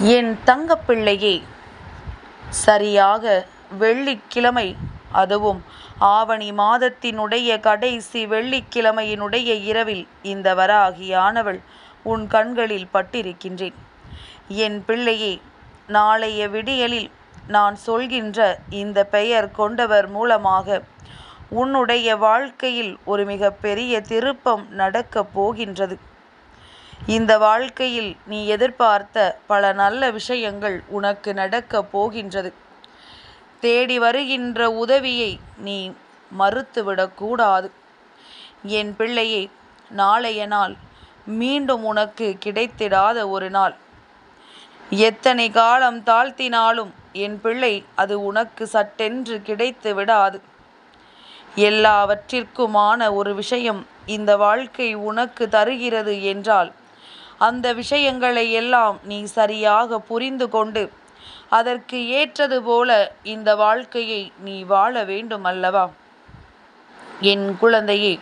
என் தங்கப்பிள்ளையே சரியாக வெள்ளிக்கிழமை அதுவும் ஆவணி மாதத்தினுடைய கடைசி வெள்ளிக்கிழமையினுடைய இரவில் இந்த வராகியானவள் உன் கண்களில் பட்டிருக்கின்றேன். என் பிள்ளையே நாளைய விடியலில் நான் சொல்கின்ற இந்த பெயர் கொண்டவர் மூலமாக உன்னுடைய வாழ்க்கையில் ஒரு மிகப்பெரிய திருப்பம் நடக்கப் போகின்றது. இந்த வாழ்க்கையில் நீ எதிர்பார்த்த பல நல்ல விஷயங்கள் உனக்கு நடக்கப் போகின்றது. தேடி வருகின்ற உதவியை நீ மறுத்துவிடக்கூடாது என் பிள்ளையே நாளைய நாள் மீண்டும் உனக்கு கிடைத்திடாத ஒரு நாள். எத்தனை காலம் தாழ்த்தினாலும் என் பிள்ளை அது உனக்கு சட்டென்று கிடைத்து விடாது எல்லாவற்றிற்குமான ஒரு விஷயம் இந்த வாழ்க்கை உனக்கு தருகிறது என்றால் அந்த விஷயங்களை எல்லாம் நீ சரியாக புரிந்து கொண்டு அதற்கு ஏற்றது போல இந்த வாழ்க்கையை நீ வாழ வேண்டும் அல்லவா? என் குழந்தையே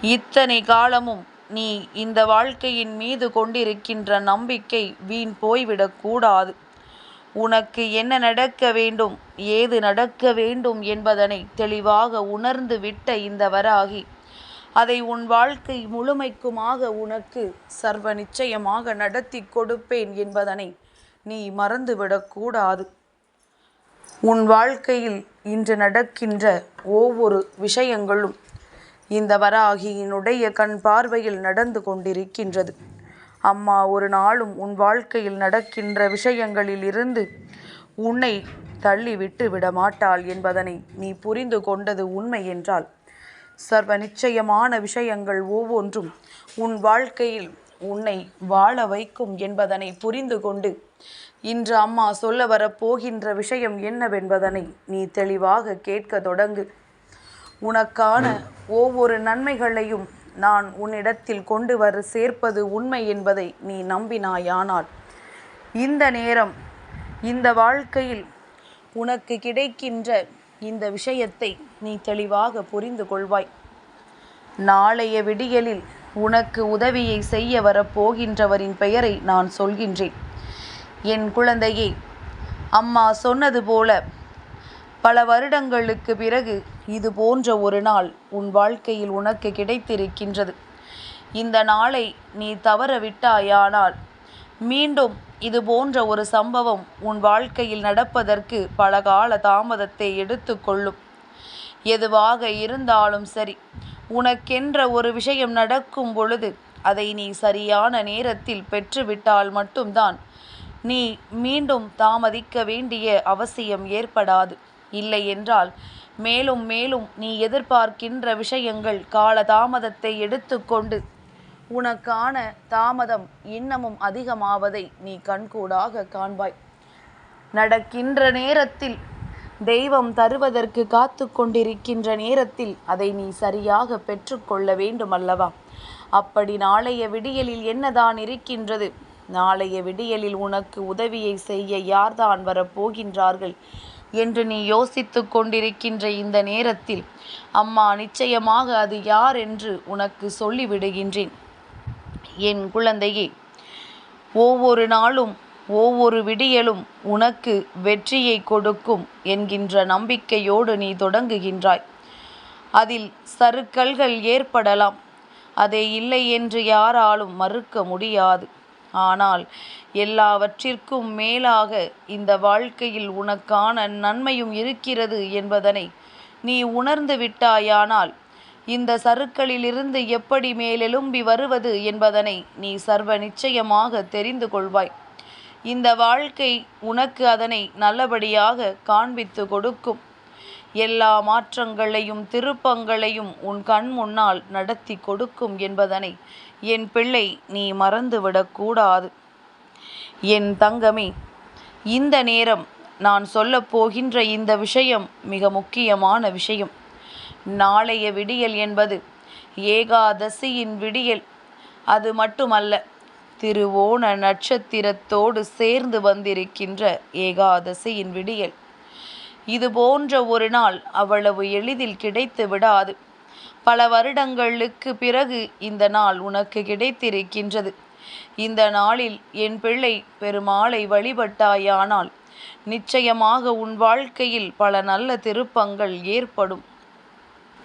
இத்தனை காலமும் நீ இந்த வாழ்க்கையின் மீது கொண்டிருக்கின்ற நம்பிக்கை வீண் போய்விடக்கூடாது உனக்கு என்ன நடக்க வேண்டும் ஏது நடக்க வேண்டும் என்பதனை தெளிவாக உணர்ந்து விட்ட இந்த வராகி அதை உன் வாழ்க்கை முழுமைக்குமாக உனக்கு சர்வ நிச்சயமாக நடத்தி கொடுப்பேன் என்பதனை நீ மறந்துவிடக்கூடாது உன் வாழ்க்கையில் இன்று நடக்கின்ற ஒவ்வொரு விஷயங்களும் இந்த வராகியினுடைய கண் பார்வையில் நடந்து கொண்டிருக்கின்றது. அம்மா ஒரு நாளும் உன் வாழ்க்கையில் நடக்கின்ற விஷயங்களில் இருந்து உன்னை தள்ளிவிட்டு விடமாட்டாள் என்பதனை நீ புரிந்து கொண்டது உண்மை என்றால் சர்வ நிச்சயமான விஷயங்கள் ஒவ்வொன்றும் உன் வாழ்க்கையில் உன்னை வாழ வைக்கும் என்பதனை புரிந்து கொண்டு இன்று அம்மா சொல்ல வரப்போகின்ற விஷயம் என்னவென்பதனை நீ தெளிவாக கேட்க தொடங்கு. உனக்கான ஒவ்வொரு நன்மைகளையும் நான் உன்னிடத்தில் கொண்டு வர சேர்ப்பது உண்மை என்பதை நீ நம்பினாயானால் இந்த நேரம் இந்த வாழ்க்கையில் உனக்கு கிடைக்கின்ற இந்த விஷயத்தை நீ தெளிவாக புரிந்து கொள்வாய். நாளைய விடியலில் உனக்கு உதவியை செய்ய வரப்போகின்றவரின் பெயரை நான் சொல்கின்றேன். என் குழந்தையே அம்மா சொன்னது போல பல வருடங்களுக்கு பிறகு இது போன்ற ஒரு நாள் உன் வாழ்க்கையில் உனக்கு கிடைத்திருக்கின்றது. இந்த நாளை நீ தவற விட்டாயானால் மீண்டும் இது போன்ற ஒரு சம்பவம் உன் வாழ்க்கையில் நடப்பதற்கு பல கால தாமதத்தை எடுத்துக்கொள்ளும் எதுவாக இருந்தாலும் சரி உனக்கென்ற ஒரு விஷயம் நடக்கும் பொழுது அதை நீ சரியான நேரத்தில் பெற்றுவிட்டால் மட்டும்தான். நீ மீண்டும் தாமதிக்க வேண்டிய அவசியம் ஏற்படாது. இல்லை என்றால் மேலும் மேலும் நீ எதிர்பார்க்கின்ற விஷயங்கள் கால தாமதத்தை எடுத்துக்கொண்டு உனக்கான தாமதம் இன்னமும் அதிகமாவதை நீ கண்கூடாக காண்பாய். நடக்கின்ற நேரத்தில் தெய்வம் தருவதற்கு காத்து கொண்டிருக்கின்ற நேரத்தில் அதை நீ சரியாக பெற்றுக்கொள்ள வேண்டும் அல்லவா அப்படி நாளைய விடியலில் என்னதான் இருக்கின்றது? நாளைய விடியலில் உனக்கு உதவியை செய்ய யார்தான் வரப்போகின்றார்கள்? என்று நீ யோசித்து கொண்டிருக்கின்ற இந்த நேரத்தில் அம்மா நிச்சயமாக அது யார் என்று உனக்கு சொல்லிவிடுகின்றேன். என் குழந்தையே ஒவ்வொரு நாளும் ஒவ்வொரு விடியலும் உனக்கு வெற்றியை கொடுக்கும் என்கின்ற நம்பிக்கையோடு நீ தொடங்குகின்றாய். அதில் சறுக்கல்கள் ஏற்படலாம். அதை இல்லை என்று யாராலும் மறுக்க முடியாது. ஆனால் எல்லாவற்றிற்கும் மேலாக இந்த வாழ்க்கையில் உனக்கான நன்மையும் இருக்கிறது என்பதனை நீ உணர்ந்து விட்டாயானால் இந்த சருக்களிலிருந்து எப்படி மேலெலும்பி வருவது என்பதனை நீ சர்வ நிச்சயமாக தெரிந்து கொள்வாய். இந்த வாழ்க்கை உனக்கு அதனை நல்லபடியாக காண்பித்து கொடுக்கும். எல்லா மாற்றங்களையும் திருப்பங்களையும் உன் கண் முன்னால் நடத்தி கொடுக்கும் என்பதனை என் பிள்ளை நீ மறந்துவிடக்கூடாது என் தங்கமே இந்த நேரம் நான் சொல்லப்போகின்ற இந்த விஷயம் மிக முக்கியமான விஷயம். நாளைய விடியல் என்பது ஏகாதசியின் விடியல். அது மட்டுமல்ல திருவோண நட்சத்திரத்தோடு சேர்ந்து வந்திருக்கின்ற ஏகாதசியின் விடியல். இது போன்ற ஒரு நாள் அவ்வளவு எளிதில் கிடைத்து விடாது. பல வருடங்களுக்கு பிறகு இந்த நாள் உனக்கு கிடைத்திருக்கின்றது. இந்த நாளில் என் பிள்ளை பெருமாளை வழிபட்டாயானால் நிச்சயமாக உன் வாழ்க்கையில் பல நல்ல திருப்பங்கள் ஏற்படும்.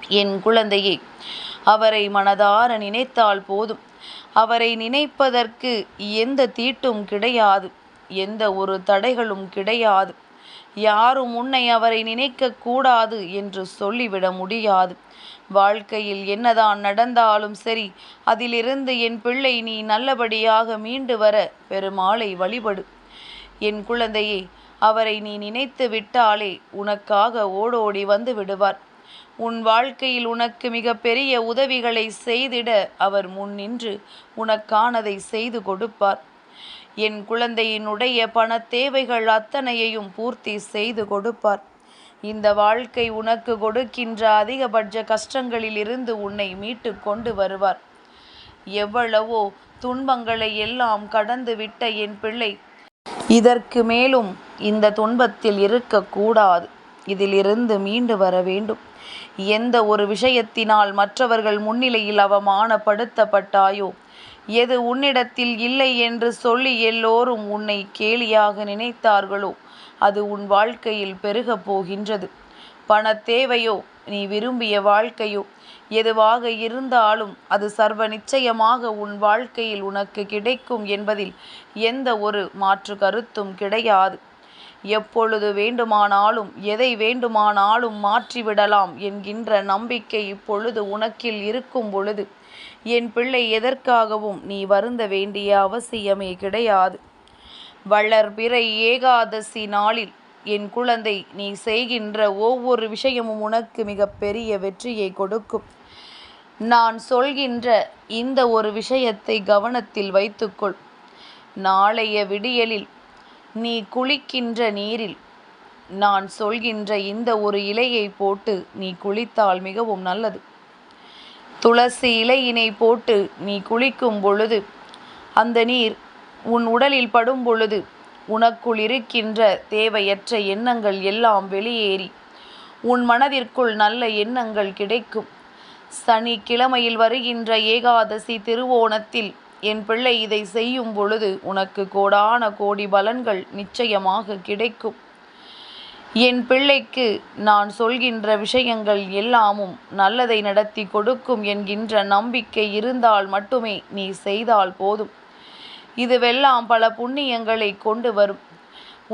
என் குழந்தையே அவரை மனதார நினைத்தால் போதும். அவரை நினைப்பதற்கு எந்த தீட்டும் கிடையாது எந்த ஒரு தடைகளும் கிடையாது. யாரும் உன்னை அவரை நினைக்க கூடாது என்று சொல்லிவிட முடியாது. வாழ்க்கையில் என்னதான் நடந்தாலும் சரி அதிலிருந்து என் பிள்ளை நீ நல்லபடியாக மீண்டு வர பெருமாளை வழிபடு. என் குழந்தையே அவரை நீ நினைத்து விட்டாலே உனக்காக ஓடோடி வந்து விடுவார். உன் வாழ்க்கையில் உனக்கு மிக பெரிய உதவிகளை செய்திட அவர் முன் நின்று உனக்கானதை செய்து கொடுப்பார். என் குழந்தையினுடைய பண தேவைகள் அத்தனையையும் பூர்த்தி செய்து கொடுப்பார். இந்த வாழ்க்கை உனக்கு கொடுக்கின்ற அதிகபட்ச கஷ்டங்களிலிருந்து உன்னை மீட்டு கொண்டு வருவார். எவ்வளவோ துன்பங்களை எல்லாம் கடந்து விட்ட என் பிள்ளை இதற்கு மேலும் இந்த துன்பத்தில் இருக்கக்கூடாது. இதிலிருந்து மீண்டு வர வேண்டும். எந்த ஒரு விஷயத்தினால் மற்றவர்கள் முன்னிலையில் அவமானப்படுத்தப்பட்டாயோ? எது உன்னிடத்தில் இல்லை என்று சொல்லி எல்லோரும் உன்னை கேலியாக நினைத்தார்களோ? அது உன் வாழ்க்கையில் பெருகப் போகின்றது. பண தேவையோ? நீ விரும்பிய வாழ்க்கையோ? எதுவாக இருந்தாலும் அது சர்வ நிச்சயமாக உன் வாழ்க்கையில் உனக்கு கிடைக்கும் என்பதில் எந்த ஒரு மாற்று கருத்தும் கிடையாது. எப்பொழுது வேண்டுமானாலும் எதை வேண்டுமானாலும் மாற்றிவிடலாம் என்கின்ற நம்பிக்கை இப்பொழுது உனக்கில் இருக்கும் பொழுது. என் பிள்ளை எதற்காகவும் நீ வருந்த வேண்டிய அவசியமே கிடையாது. வளர்பிறை ஏகாதசி நாளில் என் குழந்தை நீ செய்கின்ற ஒவ்வொரு விஷயமும் உனக்கு மிக பெரிய வெற்றியை கொடுக்கும். நான் சொல்கின்ற இந்த ஒரு விஷயத்தை கவனத்தில் வைத்துக்கொள். நாளைய விடியலில் நீ குளிக்கின்ற நீரில் நான் சொல்கின்ற இந்த ஒரு இலையை போட்டு நீ குளித்தால் மிகவும் நல்லது. துளசி இலையினை போட்டு நீ குளிக்கும் பொழுது அந்த நீர் உன் உடலில் படும் பொழுது உனக்குள் இருக்கின்ற தேவையற்ற எண்ணங்கள் எல்லாம் வெளியேறி உன் மனதிற்குள் நல்ல எண்ணங்கள் கிடைக்கும். சனிக்கிழமையில் வருகின்ற ஏகாதசி திருவோணத்தில் என் பிள்ளை இதை செய்யும் பொழுது உனக்கு கோடான கோடி பலன்கள் நிச்சயமாக கிடைக்கும். என் பிள்ளைக்கு நான் சொல்கின்ற விஷயங்கள் எல்லாமும் நல்லதை நடத்தி கொடுக்கும் என்கின்ற நம்பிக்கை இருந்தால் மட்டுமே நீ செய்தால் போதும். இதுவெல்லாம் பல புண்ணியங்களை கொண்டு வரும்.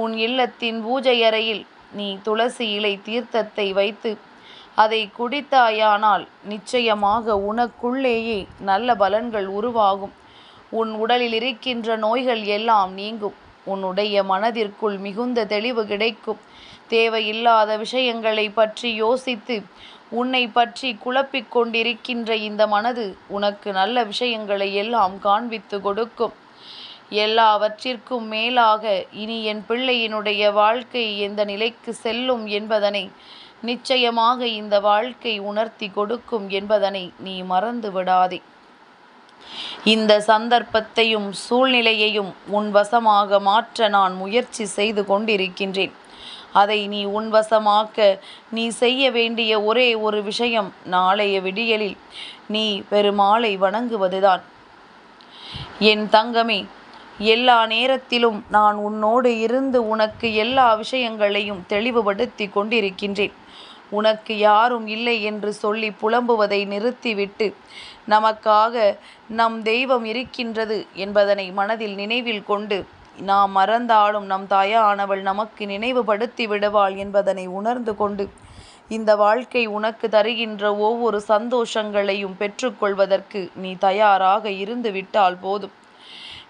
உன் இல்லத்தின் பூஜை அறையில் நீ துளசி இலை தீர்த்தத்தை வைத்து அதை குடித்தாயானால் நிச்சயமாக உனக்குள்ளேயே நல்ல பலன்கள் உருவாகும். உன் உடலில் இருக்கின்ற நோய்கள் எல்லாம் நீங்கும். உன்னுடைய மனதிற்குள் மிகுந்த தெளிவு கிடைக்கும். தேவையில்லாத விஷயங்களை பற்றி யோசித்து உன்னை பற்றி குழப்பிக் கொண்டிருக்கின்ற இந்த மனது உனக்கு நல்ல விஷயங்களை எல்லாம் காண்பித்து கொடுக்கும். எல்லாவற்றிற்கும் மேலாக இனி என் பிள்ளையினுடைய வாழ்க்கை எந்த நிலைக்கு செல்லும் என்பதனை நிச்சயமாக இந்த வாழ்க்கை உணர்த்தி கொடுக்கும் என்பதனை நீ மறந்து விடாதே இந்த சந்தர்ப்பத்தையும் சூழ்நிலையையும் உன் வசமாக மாற்ற நான் முயற்சி செய்து கொண்டிருக்கின்றேன். அதை நீ உன்வசமாக்க நீ செய்ய வேண்டிய ஒரே ஒரு விஷயம் நாளைய விடியலில் நீ பெருமாளை வணங்குவதுதான். என் தங்கமே எல்லா நேரத்திலும் நான் உன்னோடு இருந்து உனக்கு எல்லா விஷயங்களையும் தெளிவுபடுத்தி கொண்டிருக்கின்றேன். உனக்கு யாரும் இல்லை என்று சொல்லி புலம்புவதை நிறுத்திவிட்டு நமக்காக நம் தெய்வம் இருக்கின்றது என்பதனை மனதில் நினைவில் கொண்டு நாம் மறந்தாலும் நம் தாயானவள் நமக்கு நினைவுபடுத்தி விடுவாள் என்பதனை உணர்ந்து கொண்டு இந்த வாழ்க்கை உனக்கு தருகின்ற ஒவ்வொரு சந்தோஷங்களையும் பெற்றுக்கொள்வதற்கு நீ தயாராக இருந்து விட்டால் போதும்.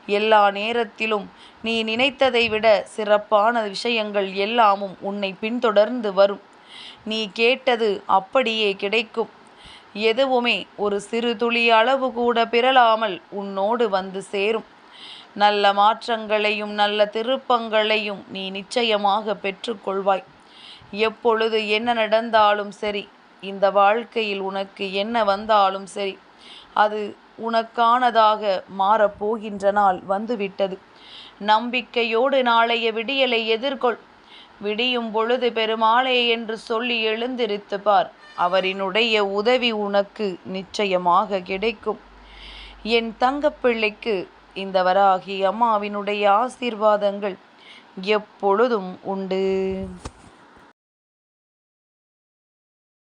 எல்லா நேரத்திலும் நீ நினைத்ததை விட சிறப்பான விஷயங்கள் எல்லாமும் உன்னை பின்தொடர்ந்து வரும். நீ கேட்டது அப்படியே கிடைக்கும். எதுவுமே ஒரு சிறு துளி அளவு கூட பிறலாமல் உன்னோடு வந்து சேரும். நல்ல மாற்றங்களையும் நல்ல திருப்பங்களையும் நீ நிச்சயமாக பெற்றுக்கொள்வாய். எப்பொழுது என்ன நடந்தாலும் சரி இந்த வாழ்க்கையில் உனக்கு என்ன வந்தாலும் சரி அது உனக்கானதாக மாறப்போகின்ற நாள் வந்துவிட்டது. நம்பிக்கையோடு நாளைய விடியலை எதிர்கொள். விடியும் பொழுது பெருமாளே என்று சொல்லி எழுந்திருத்து பார். அவரினுடைய உதவி உனக்கு நிச்சயமாக கிடைக்கும். என் தங்கப்பிள்ளைக்கு இந்த வராகி அம்மாவினுடைய ஆசீர்வாதங்கள் எப்பொழுதும் உண்டு.